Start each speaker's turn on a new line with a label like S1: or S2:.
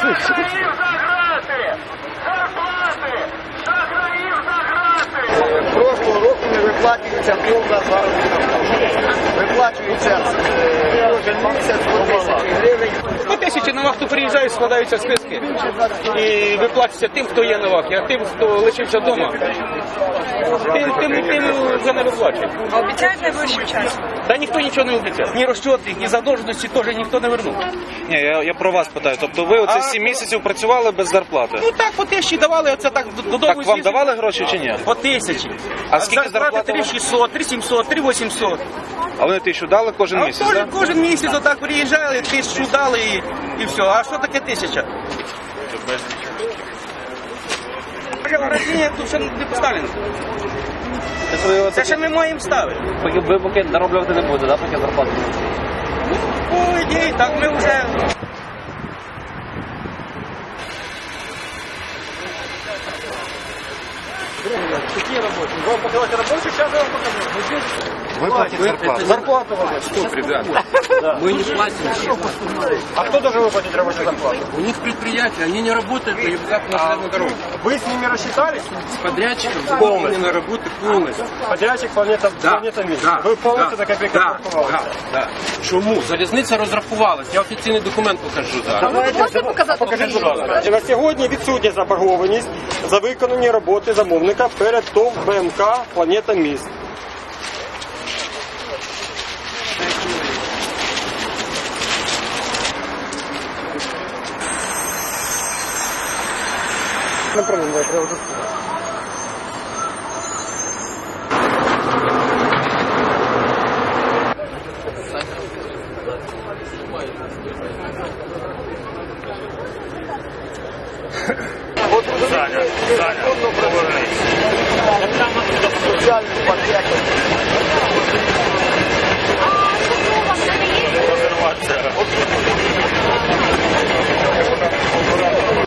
S1: Шахраїв за грати! Зарплати! Шахраїв!
S2: Прошлого року не виплачується повна заробітна. Виплачується кожен місяць по тисячі гривень.
S3: По тисячі на вахту приїжджають, складаються списки. І виплачується тим, хто є на вахті, а тим, хто лишився вдома, тим, тим, тим вже не виплачують.
S4: А обіцяють найближчим часом?
S3: Та ніхто нічого не обіцяв. Ні розчоти, ні задовженості теж ніхто не вернув.
S5: Ні, я, я про вас питаю. Тобто ви оце
S3: А-
S5: 7 місяців працювали без зарплати.
S3: Ну так, по тисячі давали, оце так додому.
S5: Так вам
S3: з'їздили.
S5: давали гроші чи ні?
S3: По тисячі.
S5: А скільки зарплати
S3: 3600, 3700, 3800.
S5: А вони тисячу дали кожен
S3: А
S5: місяць,
S3: кожен,
S5: так?
S3: кожен місяць отак приїжджали, тисячу дали і, і все. А що таке тисяча? Ограждення тут ще не поставлено. Це ще ми маємо ставити.
S6: Поки ви поки нароблювати не буде, да, поки зарплати.
S3: По ідеї, так ми вже
S5: Виплатіть зарплату.
S2: Зарплату вам.
S6: Мы не платим.
S2: А хто должен виплатити робочу зарплату?
S6: У них предприятие, они не работают, и как на на дорогу.
S2: Ви з ними розчитались?
S6: С подрядчиком выполнены работы полностью.
S2: Подрядчик планета,
S6: Да,
S2: планета місць.
S6: да,
S2: Ви повністю
S6: да,
S2: так як
S6: да,
S2: порахували?
S6: да, да. Чому? Залізниця розрахувалась. Я офіційний документ покажу зараз.
S2: Можете показати? Покажіть, будь ласка. На сьогодні відсутня заборгованість за виконані роботи замовника перед ТОВ БМК «Планета міст». Направление, да, прямо тут. Саня, Саня.